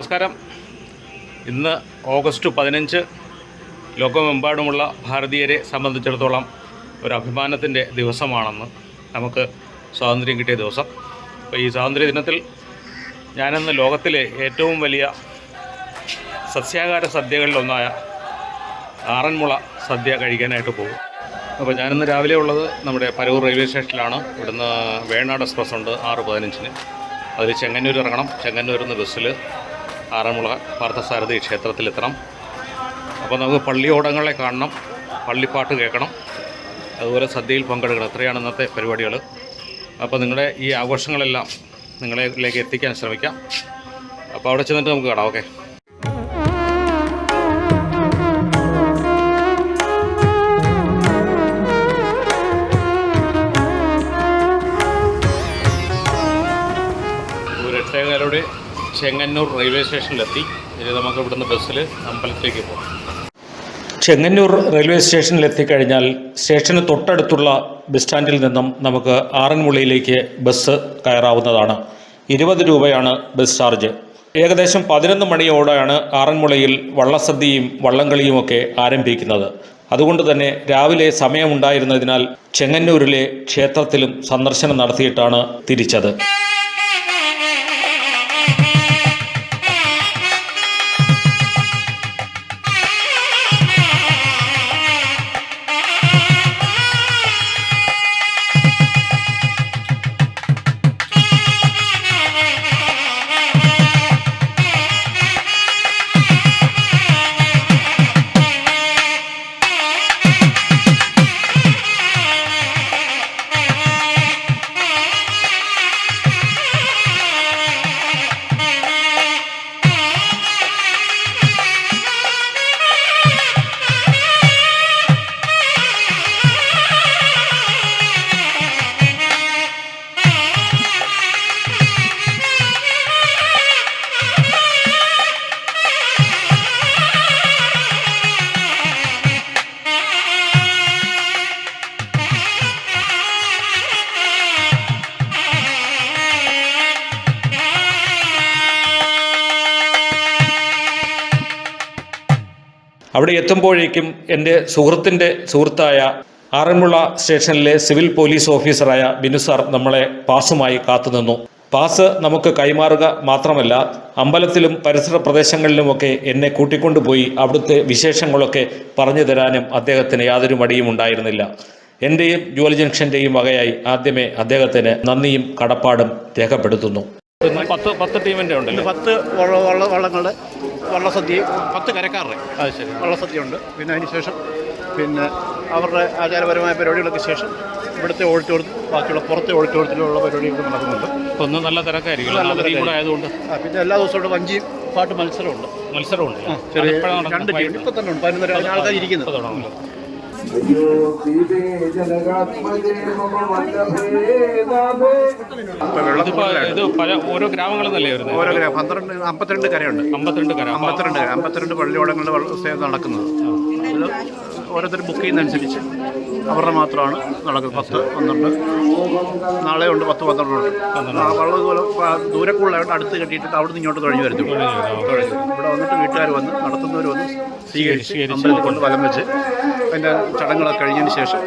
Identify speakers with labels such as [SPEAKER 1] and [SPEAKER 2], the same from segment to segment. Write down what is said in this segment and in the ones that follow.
[SPEAKER 1] നമസ്കാരം. ഇന്ന് ഓഗസ്റ്റ് പതിനഞ്ച് ലോകമെമ്പാടുമുള്ള ഭാരതീയരെ സംബന്ധിച്ചിടത്തോളം ഒരു അഭിമാനത്തിന്റെ ദിവസമാണെന്ന് നമുക്ക് സ്വാതന്ത്ര്യം കിട്ടിയ ദിവസം. അപ്പോൾ ഈ സ്വാതന്ത്ര്യ ദിനത്തിൽ ഞാനിന്ന് ലോകത്തിലെ ഏറ്റവും വലിയ സസ്യാഹാര സദ്യകളിലൊന്നായ ആറന്മുള സദ്യ കഴിക്കാനായിട്ട് പോകും. അപ്പോൾ ഞാനിന്ന് രാവിലെ ഉള്ളത് നമ്മുടെ പരൂർ റെയിൽവേ സ്റ്റേഷനിലാണ്. ഇവിടുന്ന് വേണാട് എക്സ്പ്രസ് ഉണ്ട് ആറ് പതിനഞ്ചിന്. അതിൽ ചെങ്ങന്നൂർ ഇറങ്ങണം ചെങ്ങന്നൂരിൽ നിന്ന് ബസ്സിൽ ആറന്മുള പാർത്ഥസാരഥി ക്ഷേത്രത്തിലെത്തണം. അപ്പോൾ നമുക്ക് പള്ളിയോടങ്ങളെ കാണണം. പള്ളിപ്പാട്ട് കേൾക്കണം. അതുപോലെ സദ്യയിൽ പങ്കെടുക്കണം. ഇത്രയാണ് ഇന്നത്തെ പരിപാടികൾ. അപ്പോൾ നിങ്ങളുടെ ഈ ആഘോഷങ്ങളെല്ലാം നിങ്ങളിലേക്ക് എത്തിക്കാൻ ശ്രമിക്കാം. അപ്പോൾ അവിടെ ചെന്നിട്ട് നമുക്ക് കാണാം. ഓക്കെ. ചെങ്ങന്നൂർ റെയിൽവേ സ്റ്റേഷനിലെത്തി. ഇനി നമുക്ക് ഇവിടുന്ന് ബസ്സിൽ അമ്പലത്തിലേക്ക് പോകാം. ചെങ്ങന്നൂർ റെയിൽവേ സ്റ്റേഷനിൽ എത്തിക്കഴിഞ്ഞാൽ സ്റ്റേഷന് തൊട്ടടുത്തുള്ള ബസ് സ്റ്റാൻഡിൽ നിന്നും നമുക്ക് ആറന്മുളയിലേക്ക് ബസ് കയറാവുന്നതാണ്. ഇരുപത് രൂപയാണ് ബസ് ചാർജ്. ഏകദേശം പതിനൊന്ന് മണിയോടെയാണ് ആറന്മുളയിൽ വള്ളസദ്യയും വള്ളംകളിയുമൊക്കെ ആരംഭിക്കുന്നത്. അതുകൊണ്ട് തന്നെ രാവിലെ സമയമുണ്ടായിരുന്നതിനാൽ ചെങ്ങന്നൂരിലെ ക്ഷേത്രത്തിലും സന്ദർശനം നടത്തിയിട്ടാണ് തിരിച്ചത്. എത്തുമ്പോഴേക്കും എന്റെ സുഹൃത്തിന്റെ സുഹൃത്തായ ആറന്മുള സ്റ്റേഷനിലെ സിവിൽ പോലീസ് ഓഫീസറായ ബിനു സാർ നമ്മളെ പാസുമായി കാത്തുനിന്നു. പാസ് നമുക്ക് കൈമാറുക മാത്രമല്ല അമ്പലത്തിലും പരിസര പ്രദേശങ്ങളിലുമൊക്കെ എന്നെ കൂട്ടിക്കൊണ്ടുപോയി അവിടുത്തെ വിശേഷങ്ങളൊക്കെ പറഞ്ഞു തരാനും അദ്ദേഹത്തിന് യാതൊരു മടിയും ഉണ്ടായിരുന്നില്ല. എന്റെയും ജോലി ജംഗ്ഷന്റെയും വകയായി ആദ്യമേ അദ്ദേഹത്തിന് നന്ദിയും കടപ്പാടും രേഖപ്പെടുത്തുന്നു. പത്ത് പത്ത് ടീമിന്റെ
[SPEAKER 2] ഉണ്ടല്ലോ? പത്ത് വള്ള വള്ള വള്ളങ്ങളുടെ വള്ളസദ്യയും
[SPEAKER 1] പത്ത് കരക്കാരുടെ അത് ശരി.
[SPEAKER 2] വള്ളസദ്യ ഉണ്ട് പിന്നെ അതിന് ശേഷം പിന്നെ അവരുടെ ആചാരപരമായ പരിപാടികൾക്ക് ശേഷം ഇവിടുത്തെ ഓഡിറ്റോറിയത്തിൽ ബാക്കിയുള്ള പുറത്തെ ഓഡിറ്റോറിയത്തിലുള്ള പരിപാടികൾ നടക്കുന്നുണ്ട്.
[SPEAKER 1] ഒന്ന് നല്ല തിരക്കായിരിക്കും.
[SPEAKER 2] നല്ല
[SPEAKER 1] തിരക്കും കൂടെ ആയതുകൊണ്ട്.
[SPEAKER 2] ആ, പിന്നെ എല്ലാ ദിവസവും ഇവിടെ വഞ്ചിയും പാട്ട് മത്സരമുണ്ട്.
[SPEAKER 1] മത്സരമുണ്ട്.
[SPEAKER 2] ചെറിയ രണ്ട്? ടീം ഇപ്പം തന്നെ ഉണ്ട്. പതിനൊന്നര ആൾക്കാർ
[SPEAKER 1] ഇപ്പൊ ഇത് പല ഓരോ ഗ്രാമങ്ങളിൽ നിന്നല്ലേ വരുന്നത്?
[SPEAKER 2] ഓരോ ഗ്രാമം. പന്ത്രണ്ട് അമ്പത്തിരണ്ട് കരയുണ്ട്.
[SPEAKER 1] അമ്പത്തിരണ്ട് കര.
[SPEAKER 2] അമ്പത്തിരണ്ട് കര അമ്പത്തിരണ്ട് പള്ളിയോടങ്ങളുടെ നടക്കുന്നത്. ഓരോരുത്തർ ബുക്ക് ചെയ്യുന്നതനുസരിച്ച് അവരുടെ മാത്രമാണ് നടക്കുന്നത്. പത്ത് പന്ത്രണ്ട്. നാളെ ഉണ്ട് പത്ത് പന്ത്രണ്ടുണ്ട് പ- ദൂരെ കൂടുതലായിട്ട് അടുത്ത് കെട്ടിയിട്ട് അവിടെ നിന്ന് ഇങ്ങോട്ട് തുഴഞ്ഞു വരുന്നു തുഴഞ്ഞു ഇവിടെ വന്നിട്ട് വീട്ടുകാർ വന്ന് നടത്തുന്നവർ വന്ന് സ്വീകരിച്ച് അമ്പലത്തിൽ കൊണ്ട് വലം വെച്ച് അതിന്റെ ചടങ്ങുകളൊക്കെ കഴിഞ്ഞതിന് ശേഷം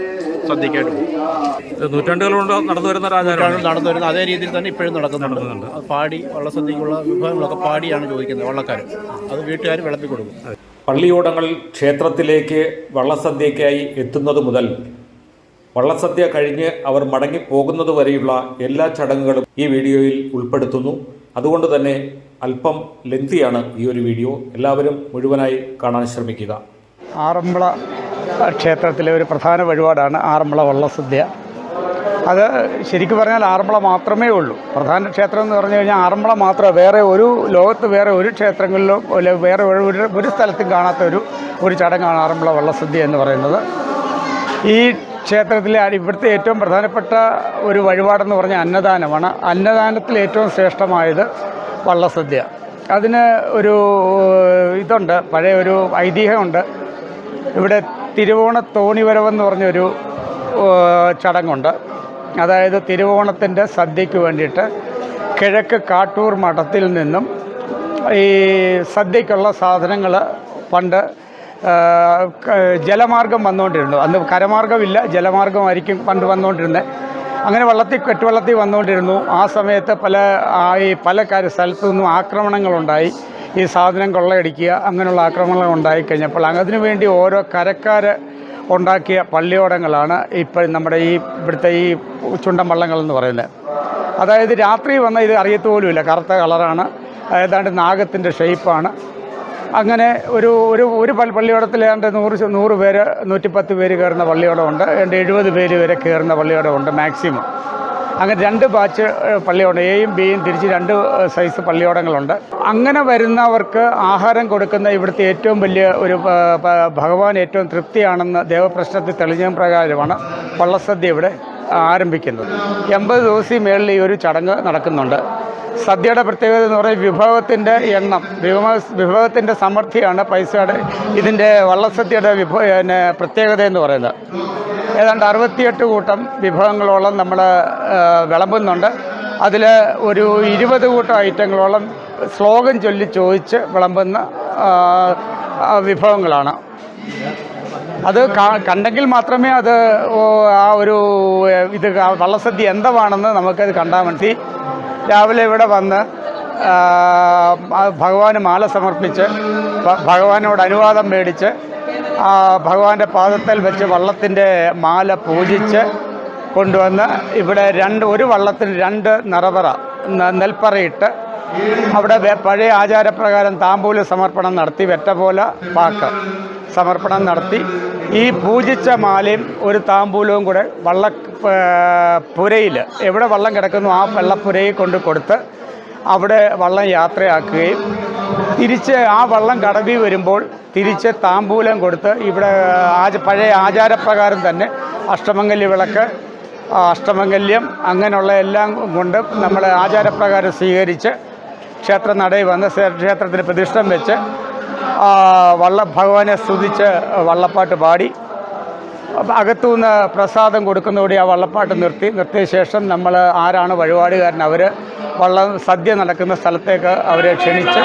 [SPEAKER 2] ശ്രദ്ധിക്കായിട്ട് പോകും.
[SPEAKER 1] നൂറ്റാണ്ടുകൾ കൊണ്ട് നടന്നു വരുന്ന രാജാരാണ്
[SPEAKER 2] നടന്നു വരുന്ന അതേ രീതിയിൽ തന്നെ ഇപ്പോഴും നടക്കുന്നുണ്ട്. പാടി വള്ളസദ്യക്കുള്ള വിഭവങ്ങളൊക്കെ പാടിയാണ് ചോദിക്കുന്നത് വള്ളക്കാർ അത് വീട്ടുകാർ വിളമ്പി കൊടുക്കും.
[SPEAKER 1] പള്ളിയോടങ്ങൾ ക്ഷേത്രത്തിലേക്ക് വള്ളസദ്യയ്ക്കായി എത്തുന്നത് മുതൽ വള്ളസദ്യ കഴിഞ്ഞ് അവർ മടങ്ങിപ്പോകുന്നത് വരെയുള്ള എല്ലാ ചടങ്ങുകളും ഈ വീഡിയോയിൽ ഉൾപ്പെടുത്തുന്നു. അതുകൊണ്ട് തന്നെ അല്പം ലെന്തിയാണ് ഈ ഒരു വീഡിയോ. എല്ലാവരും മുഴുവനായി കാണാൻ ശ്രമിക്കുക.
[SPEAKER 3] ആറന്മുള ക്ഷേത്രത്തിലെ ഒരു പ്രധാന വഴിപാടാണ് ആറന്മുള വള്ളസദ്യ. അത് ശരിക്കും പറഞ്ഞാൽ ആറന്മുള മാത്രമേ ഉള്ളൂ. പ്രധാന ക്ഷേത്രം എന്ന് പറഞ്ഞു കഴിഞ്ഞാൽ ആറന്മുള മാത്രമേ വേറെ ഒരു ലോകത്ത് വേറെ ഒരു ക്ഷേത്രങ്ങളിലും വേറെ ഒരു ഒരു- സ്ഥലത്തും കാണാത്ത ഒരു ഒരു ചടങ്ങാണ് ആറന്മുള വള്ളസദ്യ എന്ന് പറയുന്നത്. ഈ ക്ഷേത്രത്തിലെ ഇവിടുത്തെ ഏറ്റവും പ്രധാനപ്പെട്ട ഒരു വഴിപാടെന്ന് പറഞ്ഞാൽ അന്നദാനമാണ്. അന്നദാനത്തിൽ ഏറ്റവും ശ്രേഷ്ഠമായത് വള്ളസദ്യ. അതിന് ഒരു ഇതുണ്ട് പഴയ ഒരു ഐതിഹ്യമുണ്ട്. ഇവിടെ തിരുവോണ തോണിവരവെന്ന് പറഞ്ഞൊരു ചടങ്ങുണ്ട്. അതായത് തിരുവോണത്തിന്റെ സദ്യയ്ക്ക് വേണ്ടിയിട്ട് കിഴക്ക് കാട്ടൂർ മഠത്തിൽ നിന്നും ഈ സദ്യക്കുള്ള സാധനങ്ങൾ പണ്ട് ജലമാർഗം വന്നുകൊണ്ടിരുന്നു. അന്ന് കരമാർഗമില്ല ജലമാർഗമായിരിക്കും പണ്ട് വന്നുകൊണ്ടിരുന്നത്. അങ്ങനെ വള്ളത്തിൽ കെട്ടുവള്ളത്തിൽ വന്നുകൊണ്ടിരുന്നു. ആ സമയത്ത് പല ഈ പല കാര്യ സ്ഥലത്തു നിന്നും ആക്രമണങ്ങളുണ്ടായി. ഈ സാധനം കൊള്ളയടിക്കുക അങ്ങനെയുള്ള ആക്രമണങ്ങൾ ഉണ്ടായി കഴിഞ്ഞപ്പോൾ അതിനു വേണ്ടി ഓരോ കരക്കാർ ഉണ്ടാക്കിയ പള്ളിയോടങ്ങളാണ് ഇപ്പോൾ നമ്മുടെ ഈ ഇവിടുത്തെ ഈ ചുണ്ടൻ വള്ളങ്ങൾ എന്ന് പറയുന്നത്. അതായത് രാത്രി വന്ന ഇത് അറിയത്ത് പോലുമില്ല. കറുത്ത കളറാണ്. ഏതാണ്ട് നാഗത്തിന്റെ ഷേപ്പാണ്. അങ്ങനെ ഒരു ഒരു ഒരു പള്ളി പള്ളിയോടത്തിൽ ഏതാണ്ട് നൂറ് നൂറ് പേര് നൂറ്റിപ്പത്ത് പേര് കയറുന്ന പള്ളിയോടമുണ്ട്. ഏതാണ്ട് എഴുപത് പേര് വരെ കയറുന്ന പള്ളിയോടമുണ്ട് മാക്സിമം. അങ്ങനെ രണ്ട് ബാച്ച് പള്ളിയോടം എയും ബിയും തിരിച്ച് രണ്ട് സൈസ് പള്ളിയോടങ്ങളുണ്ട്. അങ്ങനെ വരുന്നവർക്ക് ആഹാരം കൊടുക്കുന്ന ഇവിടുത്തെ ഏറ്റവും വലിയ ഒരു ഭഗവാൻ ഏറ്റവും തൃപ്തിയാണെന്ന് ദേവപ്രശ്നത്തിൽ തെളിഞ്ഞ പ്രകാരമാണ് പള്ളസദ്യ ഇവിടെ ആരംഭിക്കുന്നത്. എൺപത് ദിവസം മേളിൽ ഈ ഒരു ചടങ്ങ് നടക്കുന്നുണ്ട്. സദ്യയുടെ പ്രത്യേകത എന്ന് പറയുന്നത് വിഭവത്തിന്റെ എണ്ണം വിഭവ വിഭവത്തിന്റെ സമൃദ്ധിയാണ് പൈസയുടെ ഇതിന്റെ വള്ളസദ്യയുടെ വിഭവ പ്രത്യേകത എന്ന് പറയുന്നത്. ഏതാണ്ട് അറുപത്തിയെട്ട് കൂട്ടം വിഭവങ്ങളോളം നമ്മൾ വിളമ്പുന്നുണ്ട്. അതിൽ ഒരു ഇരുപത് കൂട്ടം ഐറ്റങ്ങളോളം ശ്ലോകം ചൊല്ലി ചോദിച്ച് വിളമ്പുന്ന വിഭവങ്ങളാണ്. അത് കണ്ടെങ്കിൽ മാത്രമേ അത് ആ ഒരു ഇത് വള്ളസദ്യ എന്താണെന്ന് നമുക്കത് കണ്ടാൽ മതി. രാവിലെ ഇവിടെ വന്ന് ഭഗവാന് മാല സമർപ്പിച്ച് ഭഗവാനോട് അനുവാദം മേടിച്ച് ഭഗവാന്റെ പാദത്തിൽ വെച്ച് വള്ളത്തിന്റെ മാല പൂജിച്ച് കൊണ്ടുവന്ന് ഇവിടെ രണ്ട് ഒരു വള്ളത്തിന് രണ്ട് നിറവറ നെൽപ്പറയിട്ട് അവിടെ പഴയ ആചാരപ്രകാരം താമ്പൂല സമർപ്പണം നടത്തി വെറ്റ പോലെ പാക്ക് സമർപ്പണം നടത്തി. ഈ പൂജിച്ച മാലയും ഒരു താമ്പൂലവും കൂടെ വള്ള പുരയിൽ എവിടെ വള്ളം കിടക്കുന്നു ആ വെള്ളപ്പുരയിൽ കൊണ്ട് കൊടുത്ത് അവിടെ വള്ളം യാത്രയാക്കുകയും തിരിച്ച് ആ വള്ളം കടവി വരുമ്പോൾ തിരിച്ച് താമ്പൂലം കൊടുത്ത് ഇവിടെ ആച പഴയ ആചാരപ്രകാരം തന്നെ അഷ്ടമംഗല്യ വിളക്ക് അഷ്ടമംഗല്യം അങ്ങനെയുള്ള എല്ലാം കൊണ്ട് നമ്മൾ ആചാരപ്രകാരം സ്വീകരിച്ച് ക്ഷേത്ര നടയിൽ വന്ന് ക്ഷേ- ക്ഷേത്രത്തിന് പ്രതിഷ്ഠം വെച്ച് വള്ള ഭഗവാനെ സ്തുതിച്ച് വള്ളപ്പാട്ട് പാടി അകത്തുനിന്ന് പ്രസാദം കൊടുക്കുന്നതോടെ ആ വള്ളപ്പാട്ട് നിർത്തി നിർത്തിയ ശേഷം നമ്മൾ ആരാണ് വഴിപാടുകാരൻ അവർ വള്ളം സദ്യ നടക്കുന്ന സ്ഥലത്തേക്ക് അവരെ ക്ഷണിച്ച്.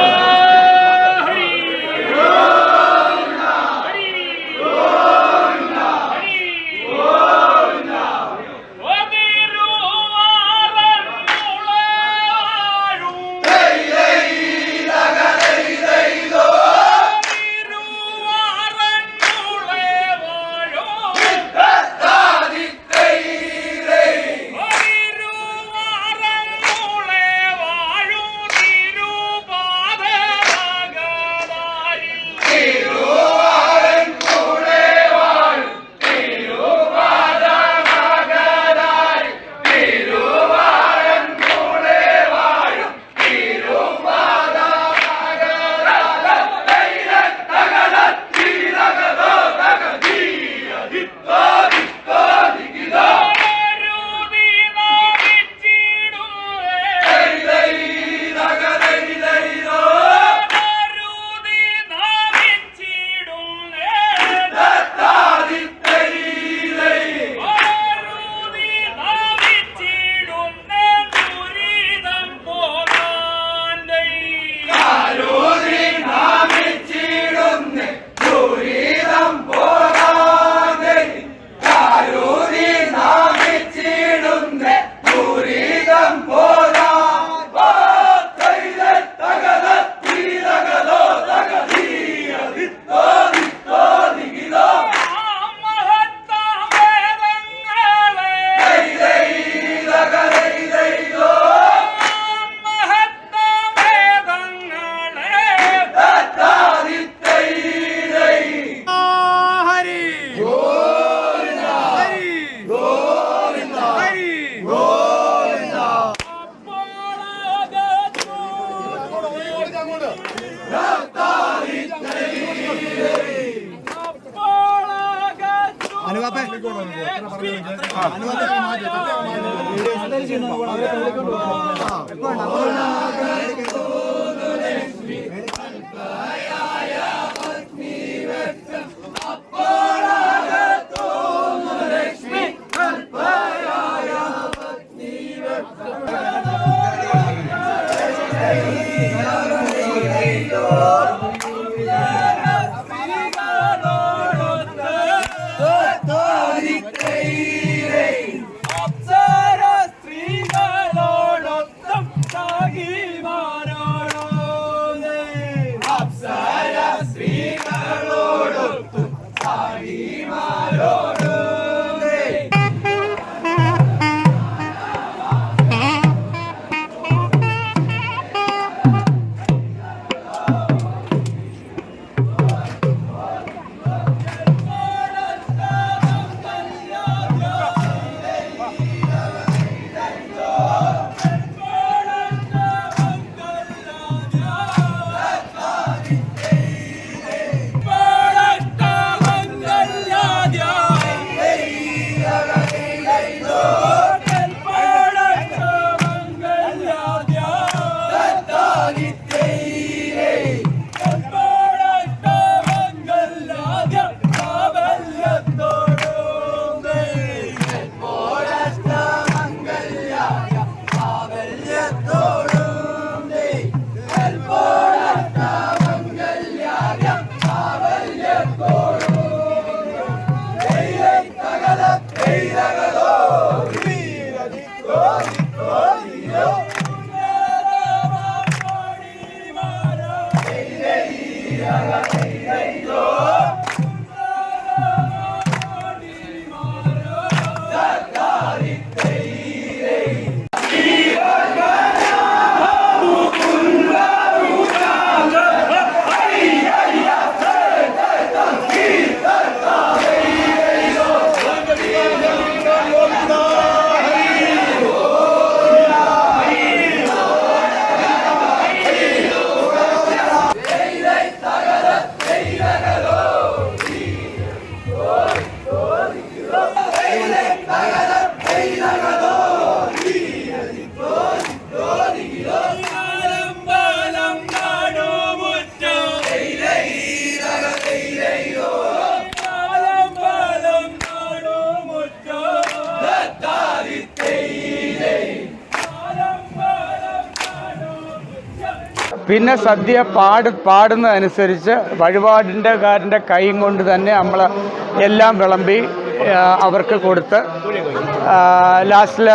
[SPEAKER 4] 골! 골! 골!
[SPEAKER 5] പിന്നെ സദ്യ പാട് പാടുന്നതനുസരിച്ച് വഴിപാടിന്റെ കാരന്റെ കൈയും കൊണ്ട് തന്നെ നമ്മൾ എല്ലാം വിളമ്പി അവർക്ക് കൊടുത്ത് ലാസ്റ്റിൽ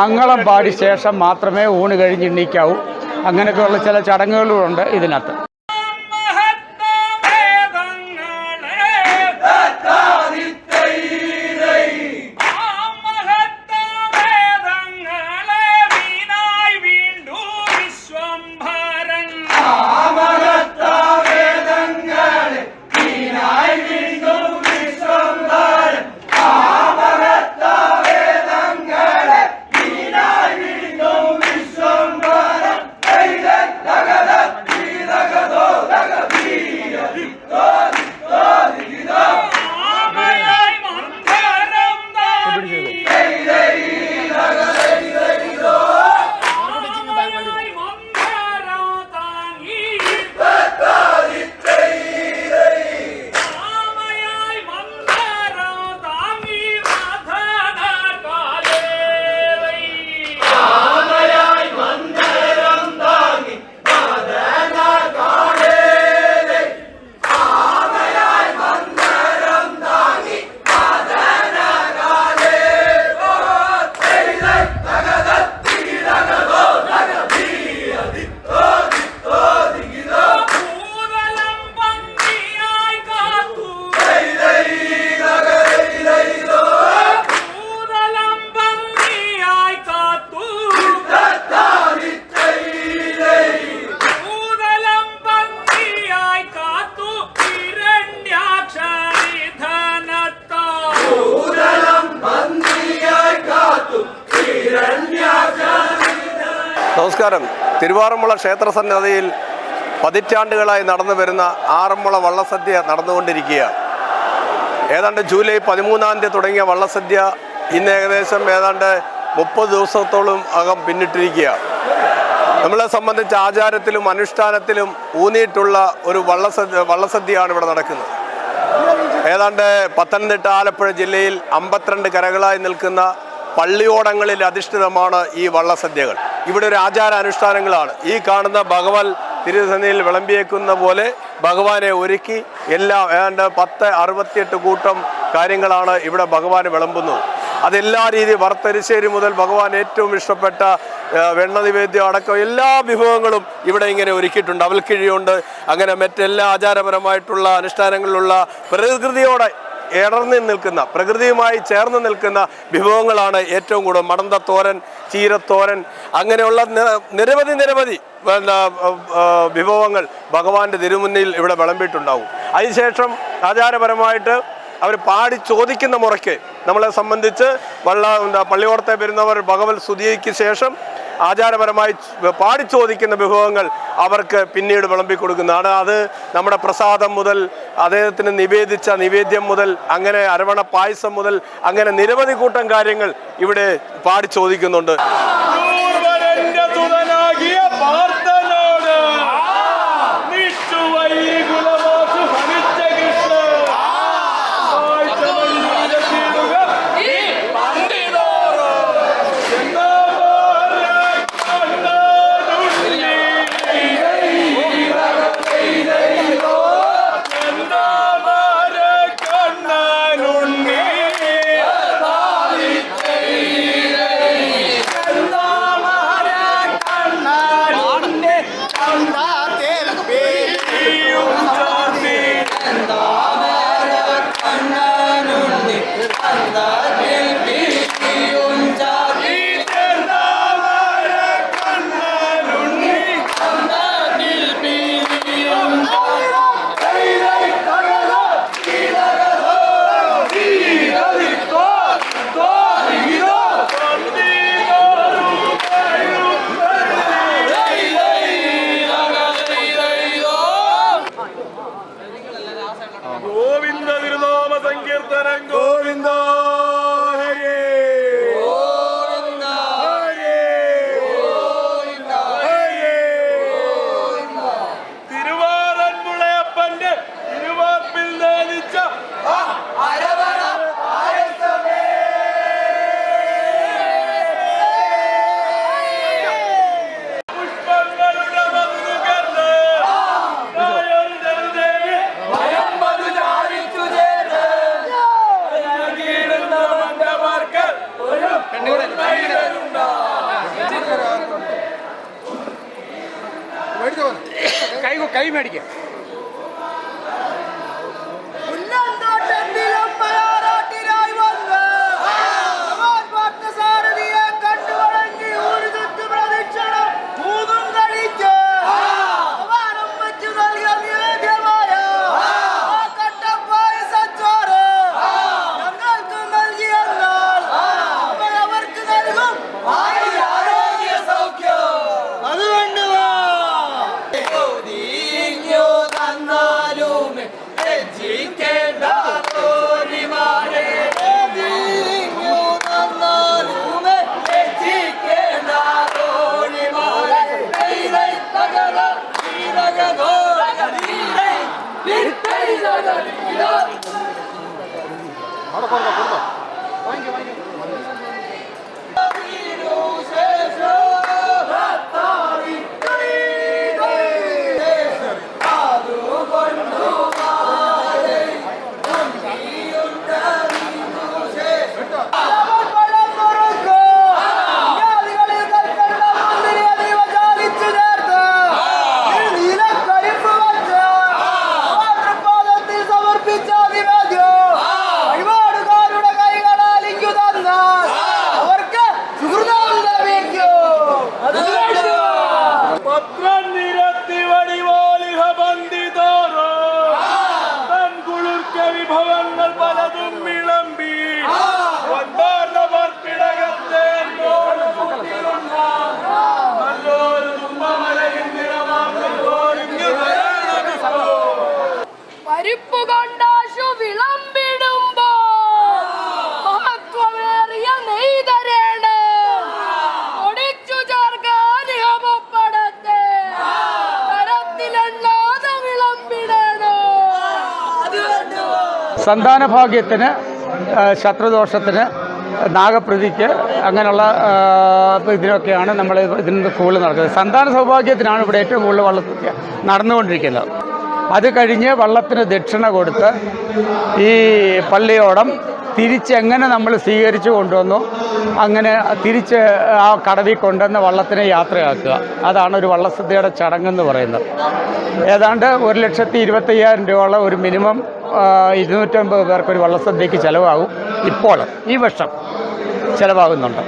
[SPEAKER 5] മംഗളം പാടി ശേഷം മാത്രമേ ഊണ് കഴിഞ്ഞ് എണ്ണീക്കാവൂ അങ്ങനെയൊക്കെയുള്ള ചില ചടങ്ങുകളുണ്ട് ഇതിനകത്ത്.
[SPEAKER 6] തിരുവാറന്മുള ക്ഷേത്ര സന്നദ്ധയിൽ പതിറ്റാണ്ടുകളായി നടന്നു വരുന്ന ആറന്മുള വള്ളസദ്യ നടന്നുകൊണ്ടിരിക്കുകയാണ്. ഏതാണ്ട് ജൂലൈ പതിമൂന്നാം തീയതി തുടങ്ങിയ വള്ളസദ്യ ഇന്ന് ഏകദേശം ഏതാണ്ട് മുപ്പത് ദിവസത്തോളം അകം പിന്നിട്ടിരിക്കുകയാണ്. നമ്മളെ സംബന്ധിച്ച് ആചാരത്തിലും അനുഷ്ഠാനത്തിലും ഊന്നിയിട്ടുള്ള ഒരു വള്ളസദ്യ വള്ളസദ്യയാണ് ഇവിടെ നടക്കുന്നത്. ഏതാണ്ട് പത്തനംതിട്ട ആലപ്പുഴ ജില്ലയിൽ അമ്പത്തിരണ്ട് കരകളായി നിൽക്കുന്ന പള്ളിയോടങ്ങളിൽ അധിഷ്ഠിതമാണ് ഈ വള്ളസദ്യകൾ. ഇവിടെ ഒരു ആചാരാനുഷ്ഠാനങ്ങളാണ്. ഈ കാണുന്ന ഭഗവാൻ
[SPEAKER 7] തിരുസന്നിയിൽ വിളമ്പിയേക്കുന്ന പോലെ ഭഗവാനെ ഒരുക്കി എല്ലാ ഏതാണ്ട് പത്ത് അറുപത്തിയെട്ട് കൂട്ടം കാര്യങ്ങളാണ് ഇവിടെ ഭഗവാൻ വിളമ്പുന്നത്. അതെല്ലാ രീതി വറുത്തരിശ്ശേരി മുതൽ ഭഗവാൻ ഏറ്റവും ഇഷ്ടപ്പെട്ട വെണ്ണ നിവേദ്യം അടക്കം എല്ലാ വിഭവങ്ങളും ഇവിടെ ഇങ്ങനെ ഒരുക്കിയിട്ടുണ്ട്. അവൽക്കിഴിയുണ്ട്. അങ്ങനെ മറ്റെല്ലാ ആചാരപരമായിട്ടുള്ള അനുഷ്ഠാനങ്ങളിലുള്ള പ്രകൃതിയോടെ ഇടർന്ന് നിൽക്കുന്ന പ്രകൃതിയുമായി ചേർന്ന് നിൽക്കുന്ന വിഭവങ്ങളാണ് ഏറ്റവും കൂടുതൽ. മടന്ത തോരൻ ചീരത്തോരൻ അങ്ങനെയുള്ള നിരവധി നിരവധി വിഭവങ്ങൾ ഭഗവാന്റെ തിരുമുന്നിൽ ഇവിടെ വിളമ്പിയിട്ടുണ്ടാവും. അതിനുശേഷം ആചാരപരമായിട്ട് അവർ പാടി ചോദിക്കുന്ന മുറയ്ക്ക് നമ്മളെ സംബന്ധിച്ച് വള്ള എന്താ പള്ളിയോടത്തെ വരുന്നവർ ഭഗവത് സ്തുതിക്ക് ശേഷം ആചാരപരമായി പാടി ചോദിക്കുന്ന വിഭവങ്ങൾ അവർക്ക് പിന്നീട് വിളമ്പി കൊടുക്കുന്നതാണ്. അത് നമ്മുടെ പ്രസാദം മുതൽ അദ്ദേഹത്തിന് നിവേദിച്ച നിവേദ്യം മുതൽ അങ്ങനെ അരവണ പായസം മുതൽ അങ്ങനെ നിരവധി കൂട്ടം കാര്യങ്ങൾ ഇവിടെ പാടി ചോദിക്കുന്നുണ്ട്.
[SPEAKER 3] സന്താനഭാഗ്യത്തിന് ശത്രുദോഷത്തിന് നാഗപ്രതിക്ക് അങ്ങനെയുള്ള ഇതിനൊക്കെയാണ് നമ്മൾ ഇതിന് കൂടുതൽ നടക്കുന്നത്. സന്താന സൗഭാഗ്യത്തിനാണ് ഇവിടെ ഏറ്റവും കൂടുതൽ വള്ളസദ്യ നടന്നുകൊണ്ടിരിക്കുന്നത്. അത് കഴിഞ്ഞ് വള്ളത്തിന് ദക്ഷിണ കൊടുത്ത് ഈ പള്ളിയോടം തിരിച്ചെങ്ങനെ നമ്മൾ സ്വീകരിച്ചു കൊണ്ടുവന്നു അങ്ങനെ തിരിച്ച് ആ കടവിൽ കൊണ്ടുവന്ന വള്ളത്തിനെ യാത്രയാക്കുക. അതാണ് ഒരു വള്ളസദ്യയുടെ ചടങ്ങെന്ന് പറയുന്നത്. ഏതാണ്ട് ഒരു ലക്ഷത്തി ഇരുപത്തയ്യായിരം രൂപയുള്ള ഒരു മിനിമം ഇരുന്നൂറ്റമ്പത് പേർക്ക് ഒരു വള്ളസദ്യക്ക് ചിലവാകും. ഇപ്പോൾ ഈ വർഷം ചിലവാകുന്നുണ്ട്.